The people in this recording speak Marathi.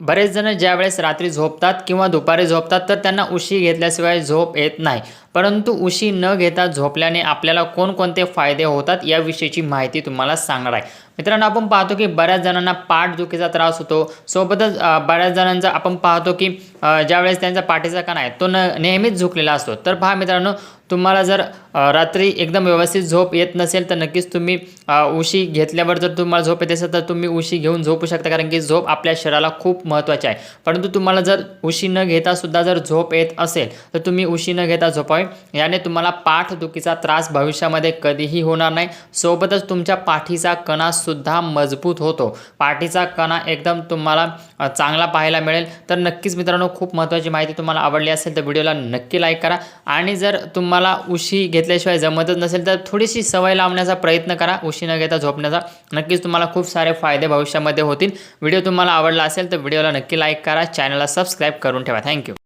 बरेच जण ज्यावेळेस रात्री झोपतात किंवा दुपारी झोपतात तर त्यांना उशी घेतल्याशिवाय झोप येत नाही. परंतु उशी न घेता झोपल्याने आपल्याला कोणकोणते फायदे होतात याविषयीची माहिती तुम्हाला सांगणार आहे. मित्रांनो आपण पाहतो की बऱ्याच जणांना पाठदुखीचा त्रास होतो. सोबतच बऱ्याच जणांचा आपण पाहतो की ज्यावेळेस त्यांचा पाठीचा कणा आहे तो न नेहमीच झुकलेला असतो. तर पहा मित्रांनो तुम्हाला जर रात्री एकदम व्यवस्थित झोप येत नसेल तर नक्कीच तुम्ही उशी घेतल्यावर जर तुम्हाला झोप येत असेल तर तुम्ही उशी घेऊन झोपू शकता कारण की झोप आपल्या शरीराला खूप महत्त्वाची आहे. परंतु तुम्हाला जर उशी न घेता सुद्धा जर झोप येत असेल तर तुम्ही उशी न घेता झोपावे. याने तुम्हाला पाठदुखीचा त्रास भविष्यामध्ये कधीही होणार नाही. सोबतच तुमच्या पाठीचा कणासुद्धा मजबूत होतो. पाठीचा कणा एकदम तुम्हाला चांगला पाहायला मिळेल. तर नक्कीच मित्रांनो मित्रांनो खूप महत्त्वाची माहिती तुम्हाला आवडली असेल तर व्हिडिओला नक्की लाईक करा. आणि जर तुम्हाला उशी घेतल्याशिवाय जमतच नसेल तर थोडीशी सवय लावण्याचा प्रयत्न करा उशी न घेता झोपण्याचा. नक्कीच तुम्हाला खूप सारे फायदे भविष्यामध्ये होतील. व्हिडिओ तुम्हाला आवडला असेल तर व्हिडिओला नक्की लाईक करा चॅनलला सबस्क्राईब करून ठेवा. थँक्यू.